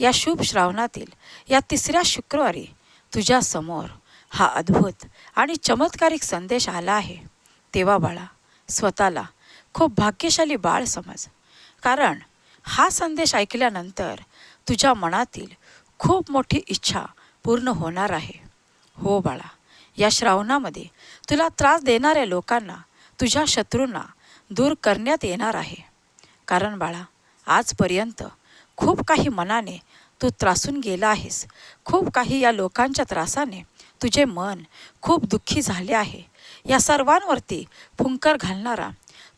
या शुभ श्रावणातील या तिसऱ्या शुक्रवारी तुझ्या समोर हा अद्भुत आणि चमत्कारिक संदेश आला आहे. तेव्हा बाळा स्वतःला खूप भाग्यशाली बाळ समज. कारण हा संदेश ऐकल्यानंतर तुझ्या मनातील खूप मोठी इच्छा पूर्ण होणार आहे. हो बाळा या श्रावणामध्ये तुला त्रास देणाऱ्या लोकांना तुझ्या शत्रूंना दूर करण्यात येणार आहे. कारण बाळा आजपर्यंत खूप काही मनाने तू त्रासून गेला आहेस. खूप काही या लोकांच्या त्रासाने तुझे मन खूप दुःखी झाले आहे. या सर्वांवरती फुंकर घालणारा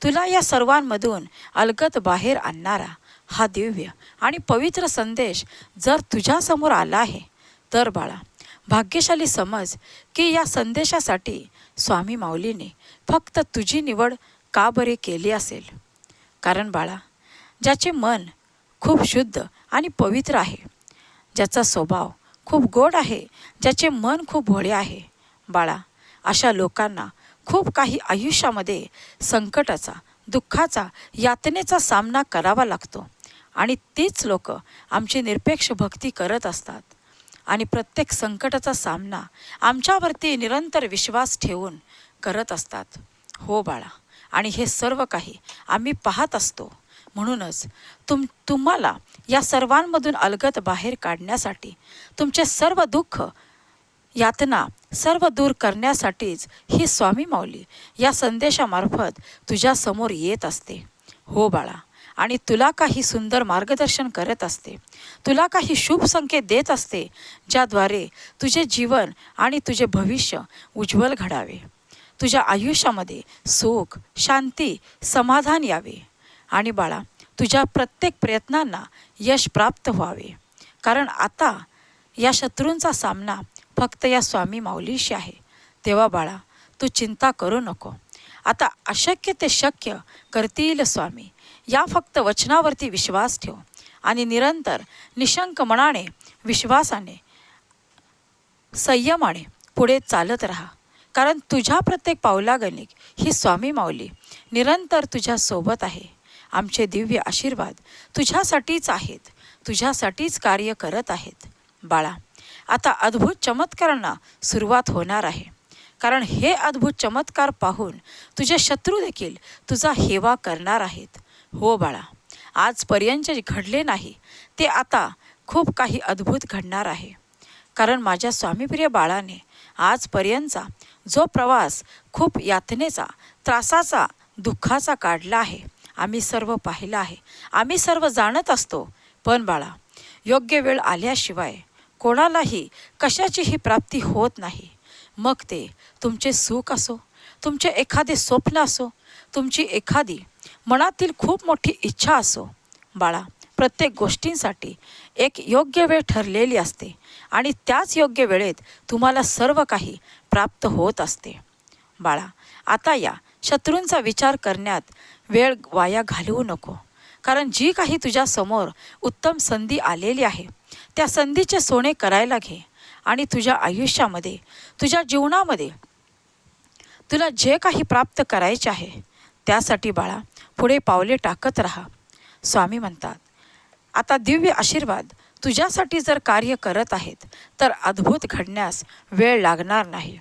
तुला या सर्वांमधून अलगत बाहेर आणणारा हा दिव्य आणि पवित्र संदेश जर तुझ्यासमोर आला आहे तर बाळा भाग्यशाली समज की या संदेशासाठी स्वामी माऊलीने फक्त तुझी निवड का बरे केली असेल? कारण बाळा ज्याचे मन खूप शुद्ध आणि पवित्र आहे. ज्याचा स्वभाव खूप गोड आहे ज्याचे मन खूप भोळे आहे. बाळा अशा लोकांना खूप काही आयुष्यामध्ये संकटाचा दुःखाचा यातनेचा सामना करावा लागतो. आणि तीच लोक आमची निरपेक्ष भक्ती करत असतात. आणि प्रत्येक संकटाचा सामना आमच्यावरती निरंतर विश्वास ठेवून करत असतात. हो बाळा आणि हे सर्व काही आम्ही पाहत असतो. म्हणूनच तुम तुम्हाला या सर्वांमधून अलगत बाहेर काढण्यासाठी तुमचे सर्व दुःख यातना सर्व दूर करण्यासाठीच ही स्वामी माऊली या संदेशामार्फत तुझ्यासमोर येत असते. हो बाळा आणि तुला काही सुंदर मार्गदर्शन करत असते. तुला काही शुभ संकेत देत असते ज्याद्वारे तुझे जीवन आणि तुझे भविष्य उज्ज्वल घडावे. तुझ्या आयुष्यामध्ये सुख शांती समाधान यावे. आणि बाळा तुझ्या प्रत्येक प्रयत्नांना यश प्राप्त व्हावे. कारण आता या शत्रूंचा सामना फक्त या स्वामी माऊलीशी आहे. तेव्हा बाळा तू चिंता करू नको. आता अशक्य ते शक्य करतील स्वामी. या फक्त वचनावरती विश्वास ठेव आणि निरंतर निशंक मनाने विश्वासाने संयमाने पुढे चालत राहा. कारण तुझ्या प्रत्येक पावलागणिक ही स्वामी माऊली निरंतर तुझ्या सोबत आहे. आमचे दिव्य आशीर्वाद तुझ्यासाठीच आहेत. तुझ्यासाठीच कार्य करत आहेत. बाळा आता अद्भुत चमत्कारांना सुरुवात होणार आहे. कारण हे अद्भुत चमत्कार पाहून तुझे शत्रू देखील तुझा हेवा करणार आहेत. हो बाळा आजपर्यंत जे घडले नाही ते आता खूप काही अद्भुत घडणार आहे. कारण माझ्या स्वामीप्रिय बाळाने आजपर्यंतचा जो प्रवास खूप यातनेचा त्रासाचा दुःखाचा काढला आहे. आम्ही सर्व पाहिलं आहे. आम्ही सर्व जाणत असतो. पण बाळा योग्य वेळ आल्याशिवाय कोणालाही कशाचीही प्राप्ती होत नाही. मग ते तुमचे सुख असो तुमचे एखादे स्वप्न असो तुमची एखादी मनातील खूप मोठी इच्छा असो. बाळा प्रत्येक गोष्टींसाठी एक योग्य वेळ ठरलेली असते आणि त्याच योग्य वेळेत तुम्हाला सर्व काही प्राप्त होत असते. बाळा आता या शत्रूंचा विचार करण्यात वेळ वाया घालवू नको. कारण जी काही तुझ्यासमोर उत्तम संधी आलेली आहे त्या संधीचे सोने करायला घे आणि तुझ्या आयुष्यामध्ये तुझ्या जीवनामध्ये तुला जे काही प्राप्त करायचे आहे त्यासाठी बाळा पुढे पावले टाकत राहा. स्वामी म्हणतात आता दिव्य आशीर्वाद तुझ्यासाठी जर कार्य करत आहेत तर अद्भुत घडण्यास वेळ लागणार नाही.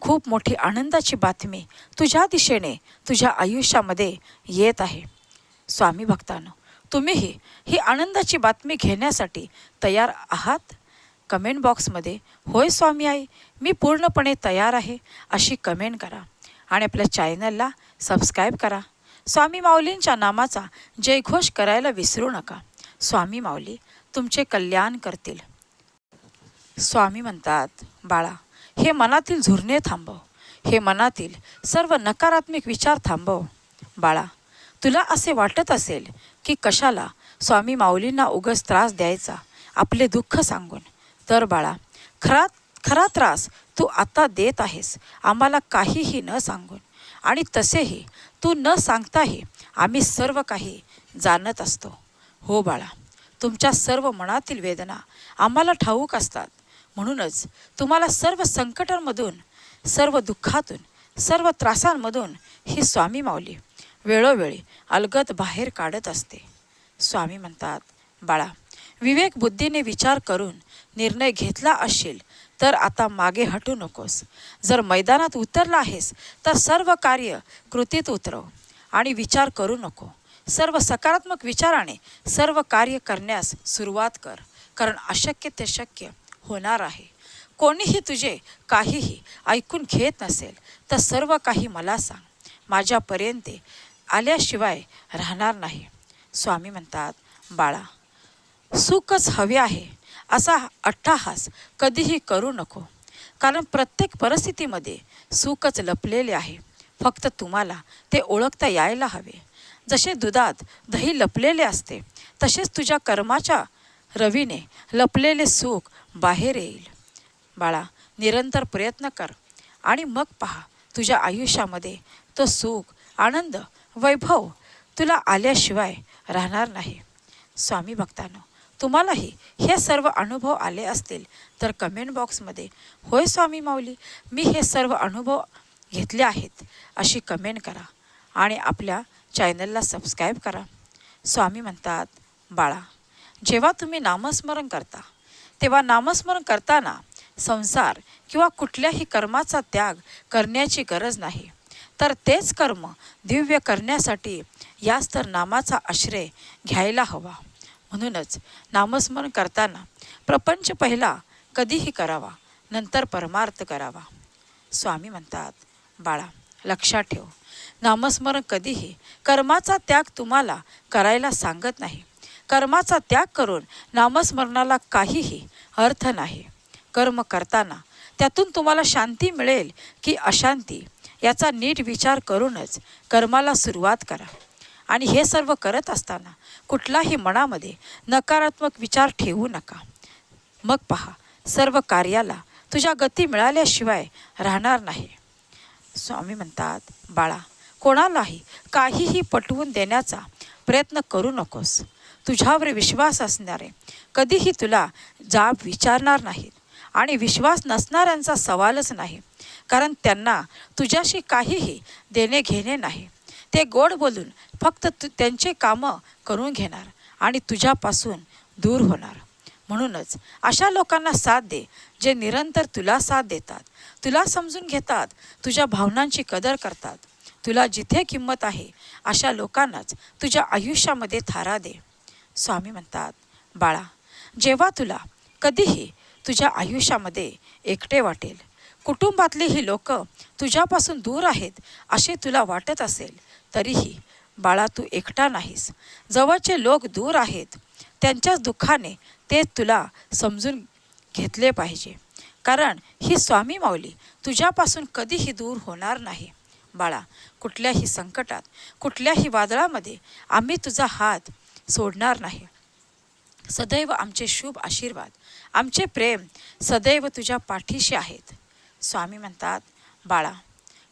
खूप मोठी आनंदाची बातमी तुझ्या दिशेने तुझ्या आयुष्यामध्ये येत आहे. स्वामी भक्तांनो तुम्हीही ही आनंदाची बातमी घेण्यासाठी तयार आहात? कमेंट बॉक्समध्ये होय स्वामी आई मी पूर्णपणे तयार आहे अशी कमेंट करा आणि आपल्या चॅनलला सबस्क्राईब करा. स्वामी माऊलींच्या नामाचा जयघोष करायला विसरू नका. स्वामी माऊली तुमचे कल्याण करतील. स्वामी म्हणतात बाळा हे मनातील झुरणे थांबव. हे मनातील सर्व नकारात्मक विचार थांबव. बाळा तुला असे वाटत असेल की कशाला स्वामी माऊलींना उगस त्रास द्यायचा आपले दुःख सांगून. तर बाळा खरा खरा त्रास तू आता देत आहेस आम्हाला काहीही न सांगून. आणि तसेही तू न सांगताही आम्ही सर्व काही जाणत असतो. हो बाळा तुमच्या सर्व मनातील वेदना आम्हाला ठाऊक असतात. म्हणूनच तुम्हाला सर्व संकटांमधून सर्व दुःखातून सर्व त्रासांमधून ही स्वामी माऊली वेळोवेळी अलगद बाहेर काढत असते. स्वामी म्हणतात बाळा विवेक बुद्धीने विचार करून निर्णय घेतला असशील तर आता मागे हटू नकोस. जर मैदानात उतरला आहेस तर सर्व कार्य कृतीत उतरव आणि विचार करू नको. सर्व सकारात्मक विचाराने सर्व कार्य करण्यास सुरुवात कर कारण अशक्य ते शक्य होणार आहे. कोणीही तुझे काहीही ऐकून घेत नसेल तर सर्व काही मला सांग. माझ्यापर्यंत आल्याशिवाय राहणार नाही. स्वामी म्हणतात बाळा सुखच हवे आहे असा अट्टाहास कधीही करू नको. कारण प्रत्येक परिस्थितीमध्ये सुखच लपलेले आहे. फक्त तुम्हाला ते ओळखता यायला हवे. जसे दुधात दही लपलेले असते तसेच तुझ्या कर्माच्या रवीने लपलेले सुख बाहेर येईल. बाळा निरंतर प्रयत्न कर आणि मग पहा तुझ्या आयुष्यामध्ये तो सुख आनंद वैभव तुला आल्याशिवाय राहणार नाही. स्वामी भक्तांनो तुम्हालाही हे सर्व अनुभव आले असतील तर कमेंट बॉक्समध्ये होय स्वामी माऊली मी हे सर्व अनुभव घेतले आहेत अशी कमेंट करा आणि आपल्या चॅनलला सबस्क्राईब करा. स्वामी म्हणतात बाळा जेव्हा तुम्ही नामस्मरण करता तेव्हा नामस्मरण करताना संसार किंवा कुठल्याही कर्माचा त्याग करण्याची गरज नाही. तर तेच कर्म दिव्य करण्यासाठी याच तर नामाचा आश्रय घ्यायला हवा. म्हणूनच नामस्मरण करताना प्रपंच पहिला कधीही करावा नंतर परमार्थ करावा. स्वामी म्हणतात बाळा लक्षात ठेव. नामस्मरण कधीही कर्माचा त्याग तुम्हाला करायला सांगत नाही. कर्माचा त्याग करून नामस्मरणाला काहीही अर्थ नाही. कर्म करताना त्यातून तुम्हाला शांती मिळेल की अशांती याचा नीट विचार करूनच कर्माला सुरुवात करा. आणि हे सर्व करत असताना कुठलाही मनामध्ये नकारात्मक विचार ठेवू नका. मग पहा सर्व कार्याला तुझ्या गती मिळाल्याशिवाय राहणार नाही. स्वामी म्हणतात बाळा कोणालाही काहीही पटवून देण्याचा प्रयत्न करू नकोस. तुझ्यावर विश्वास असणारे. कधीही तुला जाब विचारणार नाहीत. आणि विश्वास नसणाऱ्यांचा सवालच नाही. कारण त्यांना तुझ्याशी काहीही देणे घेणे नाही. ते गोड बोलून फक्त तु त्यांचे कामं करून घेणार आणि तुझ्यापासून दूर होणार. म्हणूनच अशा लोकांना साथ दे जे निरंतर तुला साथ देतात. तुला समजून घेतात तुझ्या भावनांची कदर करतात. तुला जिथे किंमत आहे अशा लोकांनाच तुझ्या आयुष्यामध्ये थारा दे. स्वामी म्हणतात बाळा जेव्हा तुला कधीही तुझ्या आयुष्यामध्ये एकटे वाटेल कुटुंबातली ही लोक तुझ्यापासून दूर आहेत असे तुला वाटत असेल तरीही बाळा तू एकटा नाहीस. जवळचे लोक दूर आहेत त्यांच्याच दुःखाने ते तुला समजून घेतले पाहिजे. कारण ही स्वामी माऊली तुझ्यापासून कधीही दूर होणार नाही. बाळा कुठल्याही संकटात कुठल्याही वादळामध्ये आम्ही तुझा हात सोडणार नाही. सदैव आमचे शुभ आशीर्वाद आमचे प्रेम सदैव तुझ्या पाठीशी आहेत. स्वामी म्हणतात बाळा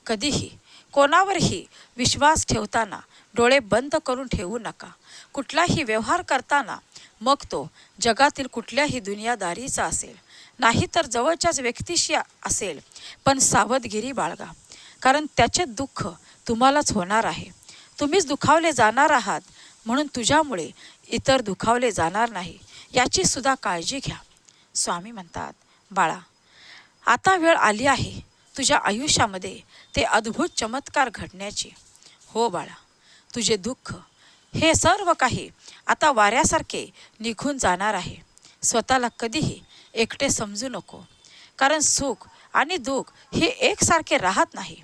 कधीही कोणावरही विश्वास ठेवताना डोळे बंद करून ठेवू नका. कुठलाही व्यवहार करताना मग तो जगातील कुठल्याही दुनियादारीचा असेल. नाही तर जवळच्याच व्यक्तीशी असेल. पण सावधगिरी बाळगा कारण त्याचे दुःख तुम्हालाच होणार आहे. तुम्हीच दुखावले जाणार आहात. म्हणून तुझ्यामुळे इतर दुखावले जाणार नाही. याची सुद्धा काळजी घ्या. स्वामी म्हणतात बाळा आता वेळ आली आहे. तुझ्या आयुष्यामध्ये ते अद्भुत चमत्कार घडण्याची. हो बाळा तुझे दुःख हे सर्व काही आता वाऱ्यासारखे निघून जाणार आहे. स्वतःला कधीही एकटे समजू नको. कारण सुख आणि दुःख हे एकसारखे राहत नाही.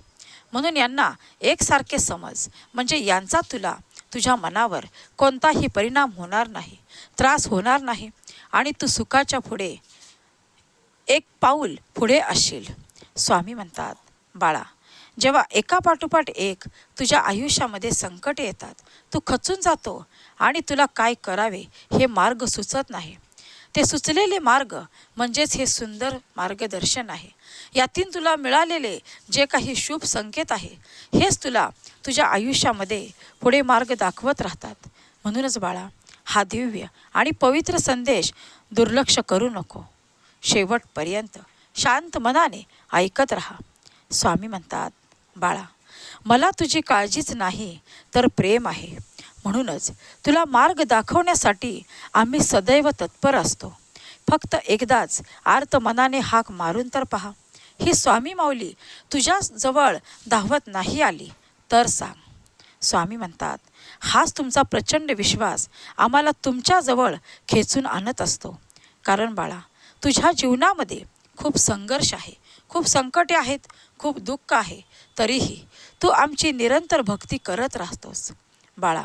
म्हणून यांना एकसारखे समज. म्हणजे यांचा तुला तुझ्या मनावर कोणताही परिणाम होणार नाही त्रास होणार नाही आणि तू सुखाच्या पुढे एक पाऊल पुढे असशील स्वामी म्हणतात बाळा जेव्हा एका पाठोपाठ एक तुझ्या आयुष्यामध्ये संकट येतात तू खचून जातो आणि तुला काय करावे हे मार्ग सुचत नाही. ते सुचलेले मार्ग म्हणजेच हे सुंदर मार्गदर्शन आहे. यातून तुला मिळालेले जे काही शुभ संकेत आहे हेच तुला तुझ्या आयुष्यामध्ये पुढे मार्ग दाखवत राहतात. म्हणूनच बाळा हा दिव्य आणि पवित्र संदेश दुर्लक्ष करू नको. शेवटपर्यंत शांत मनाने ऐकत राहा. स्वामी म्हणतात बाळा मला तुझी काळजीच नाही तर प्रेम आहे. म्हणूनच तुला मार्ग दाखवण्यासाठी आम्ही सदैव तत्पर असतो. फक्त एकदाच आर्त मनाने हाक मारून तर पहा. ही स्वामी माऊली तुझ्याजवळ धावत नाही आली तर सांग. स्वामी म्हणतात हाच तुमचा प्रचंड विश्वास आम्हाला तुमच्याजवळ खेचून आणत असतो. कारण बाळा तुझ्या जीवनामध्ये खूप संघर्ष आहे खूप संकटे आहेत खूप दुःख आहे तरीही तू आमची निरंतर भक्ती करत राहतोस. बाळा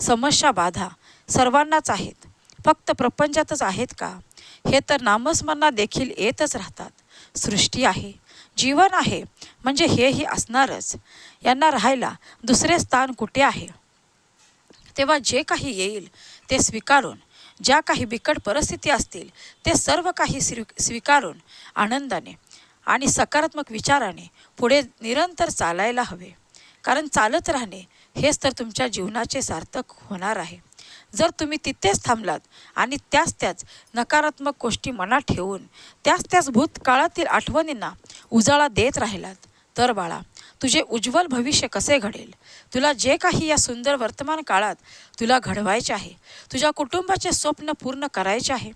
समस्या बाधा सर्वांनाच आहेत फक्त प्रपंचातच आहेत का? हे तर नामस्मरणा देखील येतच राहतात. सृष्टी आहे. जीवन आहे. म्हणजे हेही असणारच. यांना राहायला दुसरे स्थान कुठे आहे? तेव्हा जे काही येईल ते स्वीकारून ज्या काही बिकट परिस्थिती असतील ते सर्व काही स्वी स्वीकारून आनंदाने आणि सकारात्मक विचाराने पुढे निरंतर चालायला हवे. कारण चालत राहणे हेच तर तुमच्या जीवनाचे सार्थक होणार आहे. जर तुम्ही तिथेच थांबलात आणि त्याच त्याच नकारात्मक गोष्टी मनात ठेवून त्याच त्याच भूतकाळातील आठवणींना उजाळा देत राहिलात तर बाळा तुझे उज्ज्वल भविष्य कसे घडेल? तुला जे काही या सुंदर वर्तमान काळात तुला घडवायचे आहे तुझ्या कुटुंबाचे स्वप्न पूर्ण करायचे आहे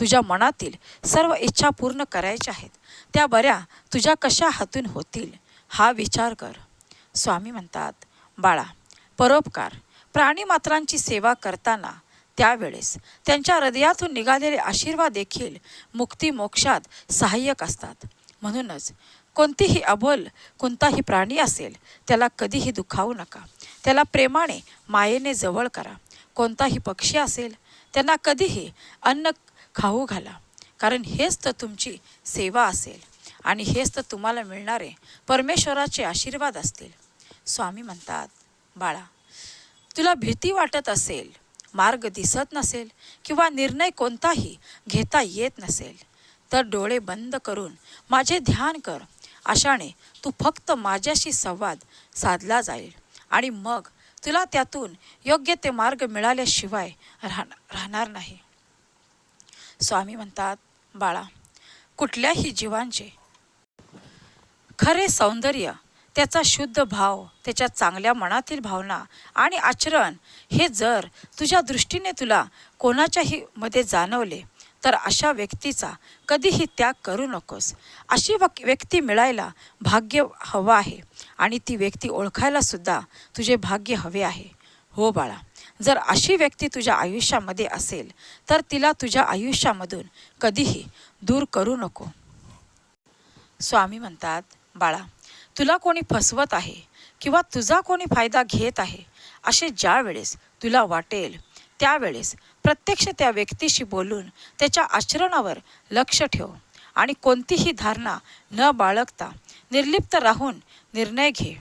तुझ्या मनातील सर्व इच्छा पूर्ण करायच्या आहेत त्या बऱ्या तुझ्या कशा हातून होतील हा विचार कर. स्वामी म्हणतात बाळा परोपकार प्राणीमात्रांची सेवा करताना त्यावेळेस त्यांच्या हृदयातून निघालेले आशीर्वाद देखील मुक्ती मोक्षात सहाय्यक असतात. म्हणूनच कोणतीही अबोल कोणताही प्राणी असेल त्याला कधीही दुखावू नका. त्याला प्रेमाने मायेने जवळ करा. कोणताही पक्षी असेल त्यांना कधीही अन्न खाऊ घाला. कारण हेच तर तुमची सेवा असेल आणि हेच तर तुम्हाला मिळणारे परमेश्वराचे आशीर्वाद असतील. स्वामी म्हणतात बाळा तुला भीती वाटत असेल मार्ग दिसत नसेल किंवा निर्णय कोणताही घेता येत नसेल तर डोळे बंद करून माझे ध्यान कर. अशाने तू फक्त माझ्याशी संवाद साधला जाईल आणि मग तुला त्यातून योग्य ते मार्ग मिळाल्याशिवाय राहणार राहणार नाही. स्वामी म्हणतात बाळा कुठल्याही जीवांचे खरे सौंदर्य त्याचा शुद्ध भाव त्याच्या चांगल्या मनातील भावना आणि आचरण हे जर तुझ्या दृष्टीने तुला कोणाच्याही मध्ये जाणवले तर अशा व्यक्तीचा कधीही त्याग करू नकोस. अशी व्यक्ती मिळायला भाग्य हवं आहे आणि ती व्यक्ती ओळखायला सुद्धा तुझे भाग्य हवे आहे. हो बाळा जर अशी व्यक्ती तुझ्या आयुष्यामध्ये असेल तर तिला तुझ्या आयुष्यामधून कधीही दूर करू नको. स्वामी म्हणतात बाळा तुला कोणी फसवत आहे किंवा तुझा कोणी फायदा घेत आहे असे ज्या वेळेस तुला वाटेल त्यावेळेस प्रत्यक्ष त्या व्यक्तीशी बोलून त्याच्या आचरणावर लक्ष ठेव आणि कोणतीही धारणा न बाळगता निर्लिप्त राहून निर्णय घे.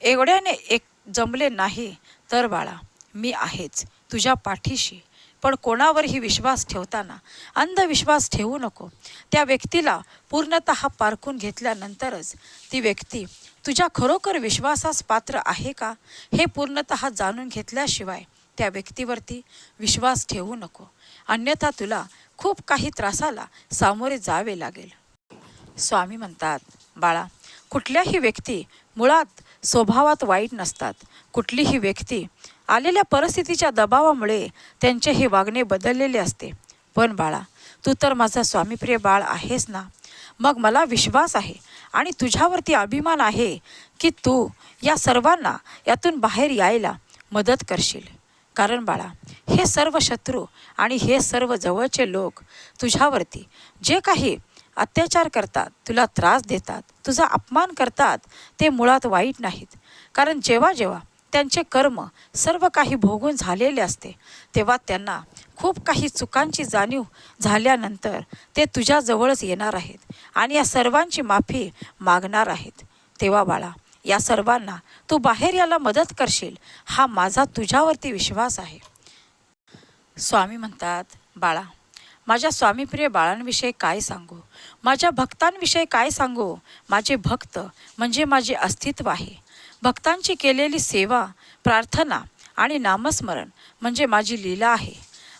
एवढ्याने एक जमले नाही तर बाळा मी आहेच तुझ्या पाठीशी पण कोणावरही विश्वास ठेवताना अंधविश्वास ठेवू नको. त्या व्यक्तीला पूर्णत पारखून घेतल्यानंतरच ती व्यक्ती तुझ्या खरोखर विश्वासास पात्र आहे का? हे पूर्णत जाणून घेतल्याशिवाय त्या व्यक्तीवरती विश्वास ठेवू नको. अन्यथा तुला खूप काही त्रासाला सामोरे जावे लागेल. स्वामी म्हणतात बाळा कुठल्याही व्यक्ती मुळात स्वभावात वाईट नसतात. कुठलीही व्यक्ती आलेल्या परिस्थितीच्या दबावामुळे त्यांचे हे वागणे बदललेले असते. पण बाळा तू तर माझा स्वामीप्रिय बाळ आहेस ना? मग मला विश्वास आहे आणि तुझ्यावरती अभिमान आहे की तू या सर्वांना यातून बाहेर यायला मदत करशील. कारण बाळा हे सर्व शत्रू आणि हे सर्व जवळचे लोक तुझ्यावरती जे काही अत्याचार करतात तुला त्रास देतात तुझा अपमान करतात ते मुळात वाईट नाहीत. कारण जेव्हा जेव्हा त्यांचे कर्म सर्व काही भोगून झालेले असते. तेव्हा त्यांना खूप काही चुकांची जाणीव झाल्यानंतर ते तुझ्याजवळच येणार आहेत आणि या सर्वांची माफी मागणार आहेत. तेव्हा बाळा या सर्वांना तू बाहेर याला मदत करशील हा माझा तुझ्यावरती विश्वास आहे. स्वामी म्हणतात बाळा माझ्या स्वामीप्रिय बाळांविषयी काय सांगू? माझ्या भक्तांविषयी काय सांगू? माझे भक्त म्हणजे माझे अस्तित्व आहे. भक्तांची केलेली सेवा प्रार्थना आणि नामस्मरण म्हणजे माझी लीला आहे.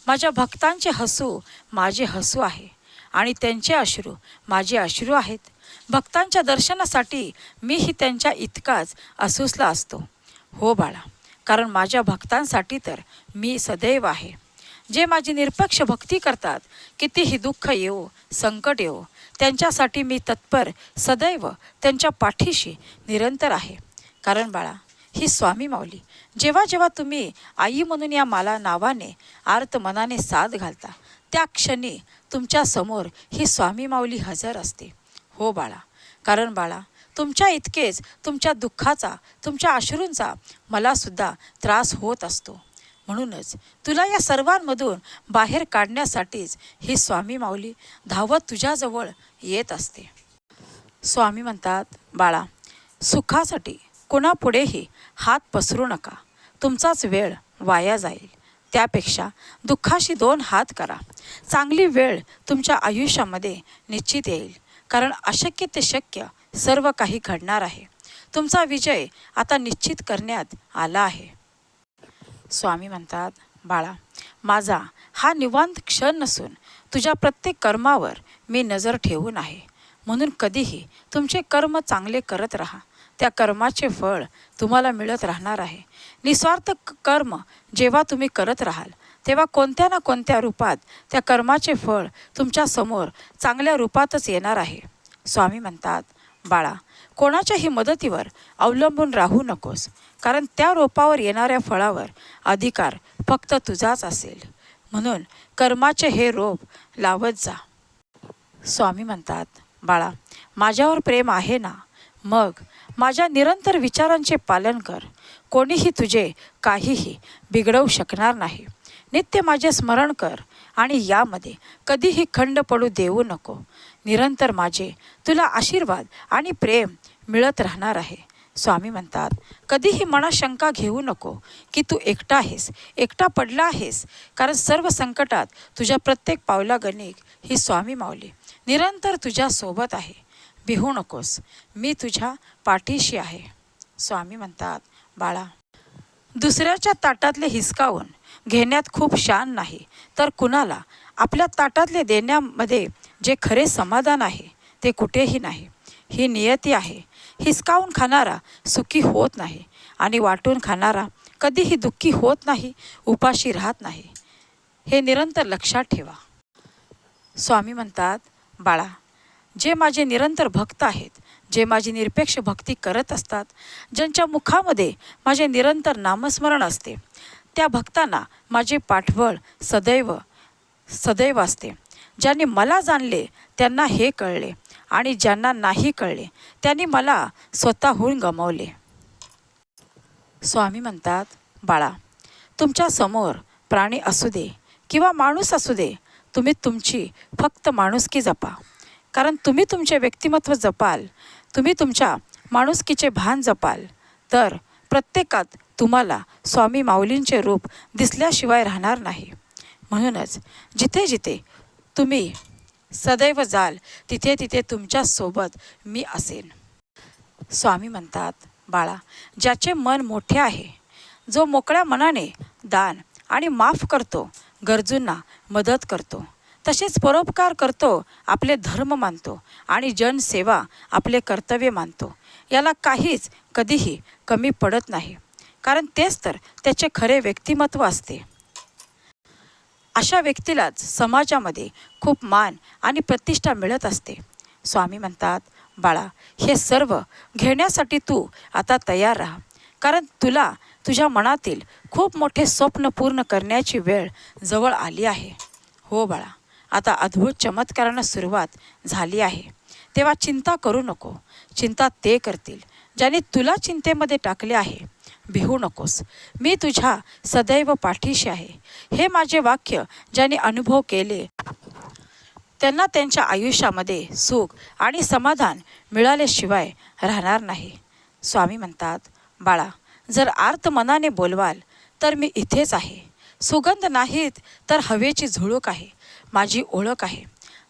माझ्या भक्तांचे हसू माझे हसू आहे आणि त्यांचे अश्रू माझे अश्रू आहेत. भक्तांच्या दर्शनासाठी मीही त्यांच्या इतकाच असूसला असतो. हो बाळा कारण माझ्या भक्तांसाठी तर मी सदैव आहे. जे माझी निरपक्ष भक्ती करतात कितीही दुःख येवो संकट येवो त्यांच्यासाठी मी तत्पर सदैव त्यांच्या पाठीशी निरंतर आहे. कारण बाळा ही स्वामी माऊली. जेव्हा जेव्हा तुम्ही आई म्हणून या माला नावाने आर्त मनाने साथ घालता त्या क्षणी तुमच्यासमोर ही स्वामी माऊली हजर असते. हो बाळा कारण बाळा तुमच्या इतकेच तुमच्या दुःखाचा तुमच्या अश्रूंचा मलासुद्धा त्रास होत असतो. म्हणूनच तुला या सर्वांमधून बाहेर काढण्यासाठीच ही स्वामी माऊली धावत तुझ्याजवळ येत असते. स्वामी म्हणतात बाळा सुखासाठी कुणापुढेही हात पसरू नका. तुमचाच वेळ वाया जाईल. त्यापेक्षा दुःखाशी दोन हात करा. चांगली वेळ तुमच्या आयुष्यामध्ये निश्चित येईल. कारण अशक्य ते शक्य सर्व काही घडणार आहे. तुमचा विजय आता निश्चित करण्यात आला आहे. स्वामी म्हणतात बाळा माझा हा निवांत क्षण नसून तुझ्या प्रत्येक कर्मावर मी नजर ठेवून आहे. म्हणून कधीही तुमचे कर्म चांगले करत राहा. त्या कर्माचे फळ तुम्हाला मिळत राहणार आहे. निस्वार्थ कर्म जेव्हा तुम्ही करत राहाल तेव्हा कोणत्या ना कोणत्या रूपात त्या कर्माचे फळ तुमच्यासमोर चांगल्या रूपातच येणार आहे. स्वामी म्हणतात बाळा कोणाच्याही मदतीवर अवलंबून राहू नकोस कारण त्या रोपावर येणाऱ्या फळावर अधिकार फक्त तुझाच असेल. म्हणून कर्माचे हे रोप लावत जा. स्वामी म्हणतात बाळा माझ्यावर प्रेम आहे ना? मग माझ्या निरंतर विचारांचे पालन कर. कोणीही तुझे काहीही बिघडवू शकणार नाही. नित्य माझे स्मरण कर आणि यामध्ये कधीही खंड पडू देऊ नको. निरंतर माझे तुला आशीर्वाद आणि प्रेम मिळत राहणार आहे. स्वामी म्हणतात कधीही मनात शंका घेऊ नको की तू एकटा आहेस एकटा पडला आहेस कारण सर्व संकटात तुझ्या प्रत्येक पावलागणिक ही स्वामी माऊली निरंतर तुझ्यासोबत आहे. भिहू नकोस. मी तुझ्या पाठीशी आहे. स्वामी म्हणतात बाळा दुसऱ्याच्या ताटातले हिसकावून घेण्यात खूप शान नाही. तर कुणाला? आपल्या ताटातले देण्यामध्ये जे खरे समाधान आहे ते कुठेही नाही. ही नियती आहे. हिसकावून खाणारा सुखी होत नाही आणि वाटून खाणारा कधीही दुःखी होत नाही उपाशी राहत नाही. हे निरंतर लक्षात ठेवा. स्वामी म्हणतात बाळा जे माझे निरंतर भक्त आहेत जे माझी निरपेक्ष भक्ती करत असतात ज्यांच्या मुखामध्ये माझे निरंतर नामस्मरण असते त्या भक्तांना माझे पाठबळ सदैव सदैव असते. ज्यांनी मला जाणले त्यांना हे कळले आणि ज्यांना नाही कळले त्यांनी मला स्वतःहून गमावले. स्वामी म्हणतात बाळा तुमच्यासमोर प्राणी असू दे किंवा माणूस असू दे तुम्ही तुमची फक्त माणुसकी जपा. कारण तुम्ही तुमचे व्यक्तिमत्व जपाल तुम्ही तुमच्या माणुसकीचे भान जपाल तर प्रत्येकात तुम्हाला स्वामी माऊलींचे रूप दिसल्याशिवाय राहणार नाही. म्हणूनच जिथे जिथे तुम्ही सदैव जाल तिथे तिथे तुमच्यासोबत मी असेन. स्वामी म्हणतात बाळा ज्याचे मन मोठे आहे जो मोकळ्या मनाने दान आणि माफ करतो गरजूंना मदत करतो तसेच परोपकार करतो आपले धर्म मानतो आणि जनसेवा आपले कर्तव्य मानतो. याला काहीच कधीही कमी पडत नाही. कारण तेच तर त्याचे खरे व्यक्तिमत्व असते. अशा व्यक्तीलाच समाजामध्ये खूप मान आणि प्रतिष्ठा मिळत असते. स्वामी म्हणतात बाळा हे सर्व घेण्यासाठी तू आता तयार राहा. कारण तुला तुझ्या मनातील खूप मोठे स्वप्न पूर्ण करण्याची वेळ जवळ आली आहे. हो बाळा. आता अद्भुत चमत्कारांना सुरुवात झाली आहे. तेव्हा चिंता करू नको. चिंता ते करतील ज्याने तुला चिंतेमध्ये टाकले आहे. भिवू नकोस. मी तुझ्या सदैव पाठीशी आहे. हे माझे वाक्य ज्याने अनुभव केले. त्यांना त्यांच्या आयुष्यामध्ये सुख आणि समाधान मिळाल्याशिवाय राहणार नाही. स्वामी म्हणतात बाळा जर आर्त मनाने बोलवाल तर मी इथेच आहे. सुगंध नाहीत तर हवेची झुळूक आहे. माझी ओळख आहे.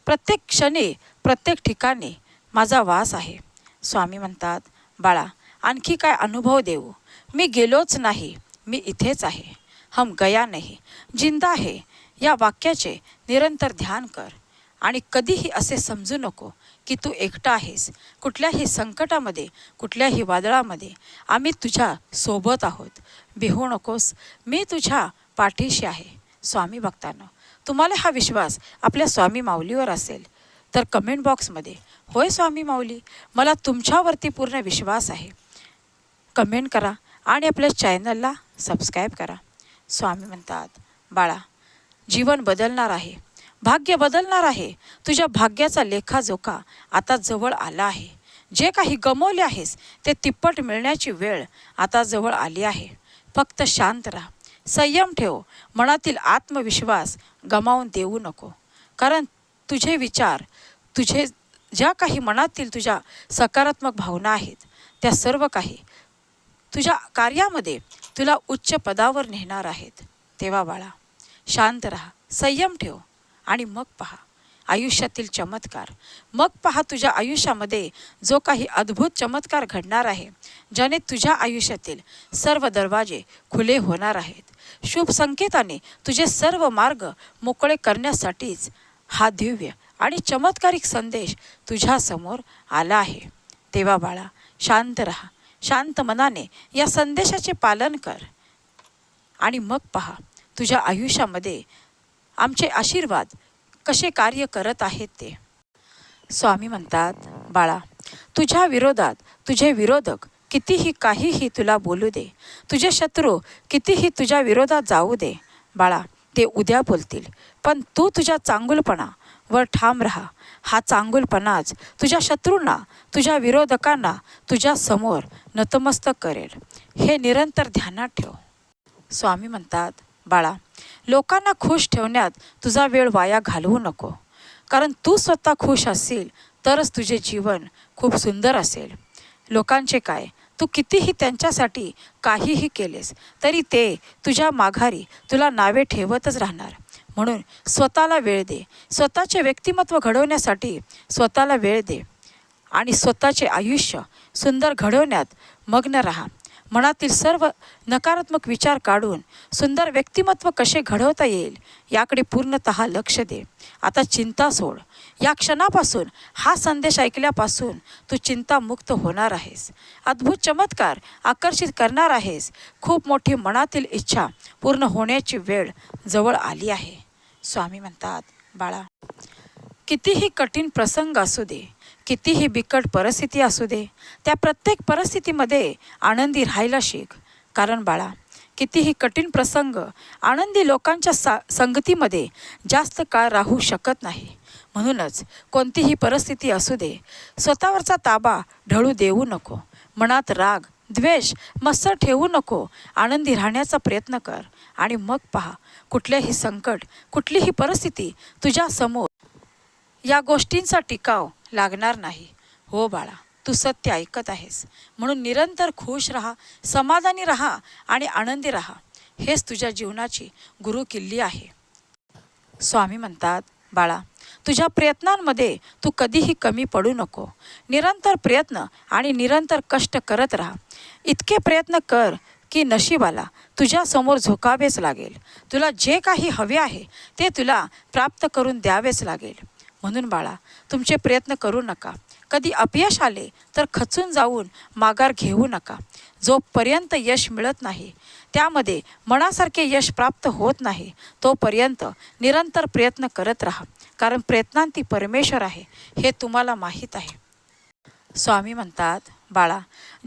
प्रत्येक क्षणी प्रत्येक ठिकाणी माझा वास आहे. स्वामी म्हणतात बाळा आणखी काय अनुभव देऊ? मी गेलोच नाही. मी इथेच आहे. हम गया नाही. जिंदा आहे. या वाक्याचे निरंतर ध्यान कर. आणि कधीही असे समजू नको की तू एकटा आहेस. कुठल्याही संकटामध्ये कुठल्याही वादळामध्ये आम्ही तुझ्या सोबत आहोत. बिहू नकोस. मी तुझ्या पाठीशी आहे. स्वामी भक्तांनो तुम्हाला हा विश्वास आपल्या स्वामी माऊलीवर असेल. तर कमेंट बॉक्समध्ये होय स्वामी माऊली मला तुमच्यावरती पूर्ण विश्वास आहे. कमेंट करा आणि आपल्या चॅनलला सबस्क्राईब करा. स्वामी म्हणतात बाळा जीवन बदलणार आहे. भाग्य बदलणार आहे. तुझ्या भाग्याचा लेखाजोखा आता जवळ आला आहे. जे काही गमवले आहेस ते तिप्पट मिळण्याची वेळ आता जवळ आली आहे. फक्त शांत राहा. संयम ठेव. मनातील आत्मविश्वास गमावून देऊ नको. कारण तुझे विचार तुझे ज्या काही मनातील तुझ्या सकारात्मक भावना आहेत त्या सर्व काही तुझ्या कार्यामध्ये तुला उच्च पदावर नेणार आहेत. तेव्हा बाळा शांत राहा संयम ठेव आणि मग पहा. आयुष्यातील चमत्कार. मग पहा तुझ्या आयुष्यामध्ये जो काही अद्भुत चमत्कार घडणार आहे ज्याने तुझ्या आयुष्यातील सर्व दरवाजे खुले होणार आहेत. शुभ संकेताने तुझे सर्व मार्ग मोकळे करण्यासाठीच हा दिव्य आणि चमत्कारिक संदेश तुझ्यासमोर आला आहे. तेव्हा बाळा शांत राहा. शांत मनाने या संदेशाचे पालन कर आणि मग पहा तुझ्या आयुष्यामध्ये आमचे आशीर्वाद कसे कार्य करत आहेत ते. स्वामी म्हणतात बाळा तुझ्या विरोधात तुझे विरोधक कितीही काहीही तुला बोलू दे. तुझे शत्रू कितीही तुझ्या विरोधात जाऊ दे. बाळा ते उद्या बोलतील. पण तू तुझ्या चांगुलपणा वर ठाम राहा. हा चांगुलपणाच तुझ्या शत्रूंना तुझ्या विरोधकांना तुझ्या समोर नतमस्तक करेल. हे निरंतर ध्यानात ठेव. स्वामी म्हणतात बाळा लोकांना खुश ठेवण्यात तुझा वेळ वाया घालवू नको. कारण तू स्वतः खुश असशील तरच तुझे जीवन खूप सुंदर असेल. लोकांचे काय? तू कितीही त्यांच्यासाठी काहीही केलेस तरी ते तुझ्या माघारी तुला नावे ठेवतच राहणार. म्हणून स्वतःला वेळ दे. स्वतःचे व्यक्तिमत्व घडवण्यासाठी स्वतःला वेळ दे. आणि स्वतःचे आयुष्य सुंदर घडवण्यात मग्न राहा. मनातील सर्व नकारात्मक विचार काढून सुंदर व्यक्तिमत्व कसे घडवता येईल याकडे पूर्णत लक्ष दे. आता चिंता सोड. या क्षणापासून हा संदेश ऐकल्यापासून तू चिंतामुक्त होणार आहेस. अद्भुत चमत्कार आकर्षित करणार आहेस. खूप मोठी मनातील इच्छा पूर्ण होण्याची वेळ जवळ आली आहे. स्वामी म्हणतात बाळा कितीही कठीण प्रसंग असू दे कितीही बिकट परिस्थिती असू दे त्या प्रत्येक परिस्थितीमध्ये आनंदी राहायला शिक. कारण बाळा कितीही कठीण प्रसंग आनंदी लोकांच्या सा संगतीमध्ये जास्त काळ राहू शकत नाही. म्हणूनच कोणतीही परिस्थिती असू दे. स्वतःवरचा ताबा ढळू देऊ नको. मनात राग द्वेष मस्त ठेवू नको. आनंदी राहण्याचा प्रयत्न कर. आणि मग पहा कुठलेही संकट कुठलीही परिस्थिती तुझ्या समोर या गोष्टींचा टिकाव लागणार नाही. हो बाळा तू सत्य ऐकत आहेस. म्हणून निरंतर खुश राहा समाधानी राहा आणि आनंदी राहा. हेच तुझ्या जीवनाची गुरु किल्ली आहे. स्वामी म्हणतात बाळा तुझ्या प्रयत्नांमध्ये तू कधीही कमी पडू नको. निरंतर प्रयत्न आणि निरंतर कष्ट करत राहा. इतके प्रयत्न कर की नशिबाला तुझ्यासमोर झोकावेच लागेल. तुला जे काही हवे आहे ते तुला प्राप्त करून द्यावेच लागेल. म्हणून बाळा तुमचे प्रयत्न करू नका. कधी अपयश आले तर खचून जाऊन माघार घेऊ नका. जोपर्यंत यश मिळत नाही त्यामध्ये मनासारखे यश प्राप्त होत नाही तोपर्यंत निरंतर प्रयत्न करत राहा. कारण प्रयत्नांती परमेश्वर आहे हे तुम्हाला माहीत आहे. स्वामी म्हणतात बाळा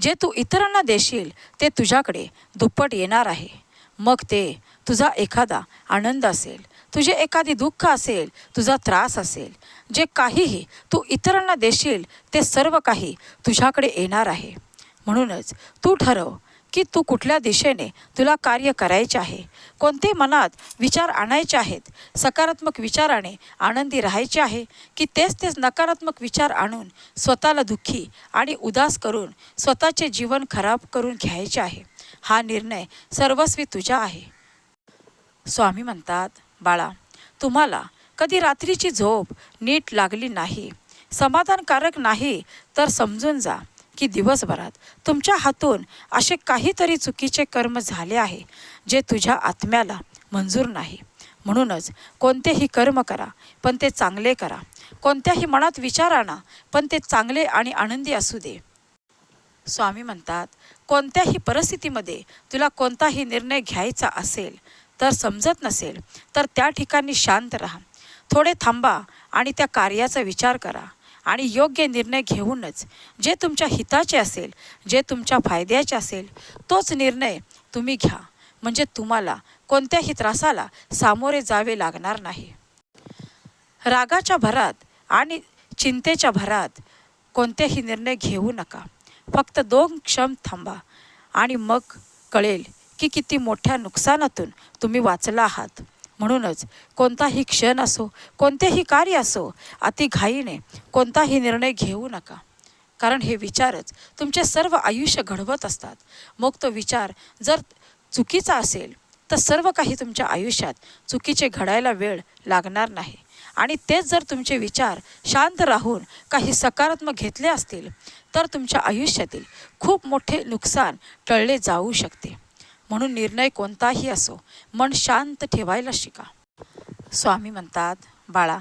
जे तू इतरांना देशील ते तुझ्याकडे दुप्पट येणार आहे. मग ते तुझा एखादा आनंद असेल तुझे एखादी दुःख असेल तुझा त्रास असेल जे काहीही तू इतरांना देशील ते सर्व काही तुझ्याकडे येणार आहे. म्हणूनच तू ठरव की तू कुठल्या दिशेने तुला कार्य करायचे आहे? कोणते मनात विचार आणायचे आहेत? सकारात्मक विचाराने आनंदी राहायचे आहे? की तेच तेच नकारात्मक विचार आणून स्वतःला दुःखी आणि उदास करून स्वतःचे जीवन खराब करून घ्यायचे आहे? हा निर्णय सर्वस्वी तुझा आहे. स्वामी म्हणतात बाळा तुम्हाला कधी रात्रीची झोप नीट लागली नाही समाधानकारक नाही तर समजून जा. की दिवसभरात तुमच्या हातून असे काहीतरी चुकीचे कर्म झाले आहे जे तुझ्या आत्म्याला मंजूर नाही. म्हणूनच कोणतेही कर्म करा पण ते चांगले करा. कोणत्याही मनात विचार आणा पण ते चांगले आणि आनंदी असू दे. स्वामी म्हणतात कोणत्याही परिस्थितीमध्ये तुला कोणताही निर्णय घ्यायचा असेल तर समजत नसेल तर त्या ठिकाणी शांत राहा. थोडे थांबा आणि त्या कार्याचा विचार करा. आणि योग्य निर्णय घेऊनच जे तुमच्या हिताचे असेल जे तुमच्या फायद्याचे असेल तोच निर्णय तुम्ही घ्या. म्हणजे तुम्हाला कोणत्याही त्रासाला सामोरे जावे लागणार नाही. रागाच्या भरात आणि चिंतेच्या भरात कोणतेही निर्णय घेऊ नका. फक्त दोन क्षम थांबा आणि मग कळेल की किती मोठ्या नुकसानातून तुम्ही वाचला आहात. म्हणूनच कोणताही क्षण असो कोणतेही कार्य असो अति घाईने कोणताही निर्णय घेऊ नका. कारण हे विचारच तुमचे सर्व आयुष्य घडवत असतात. मग तो विचार जर चुकीचा असेल तर सर्व काही तुमच्या आयुष्यात चुकीचे घडायला वेळ लागणार नाही. आणि तेच जर तुमचे विचार शांत राहून काही सकारात्मक घेतले असतील तर तुमच्या आयुष्यातील खूप मोठे नुकसान टळले जाऊ शकते. म्हणून निर्णय कोणताही असो मन शांत ठेवायला शिका. स्वामी म्हणतात बाळा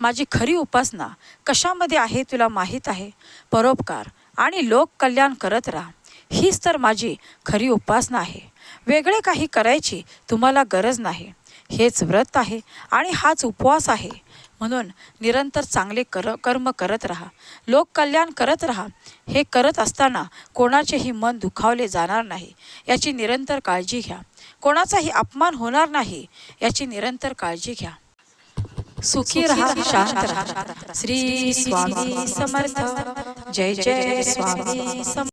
माझी खरी उपासना कशामध्ये आहे तुला माहीत आहे? परोपकार आणि लोककल्याण करत राहा. हीच तर माझी खरी उपासना आहे. वेगळे काही करायची तुम्हाला गरज नाही. हेच व्रत आहे आणि हाच उपवास आहे. म्हणून निरंतर चांगले कर कर्म करत राहा. लोककल्याण करत राहा. हे करत असताना कोणाचेही मन दुखावले जाणार नाही. याची निरंतर काळजी घ्या. कोणाचाही अपमान होणार नाही. याची निरंतर काळजी घ्या. सुखी राहा शांत राहा. श्री स्वामी समर्थ. जय जय स्वामी समर्थ.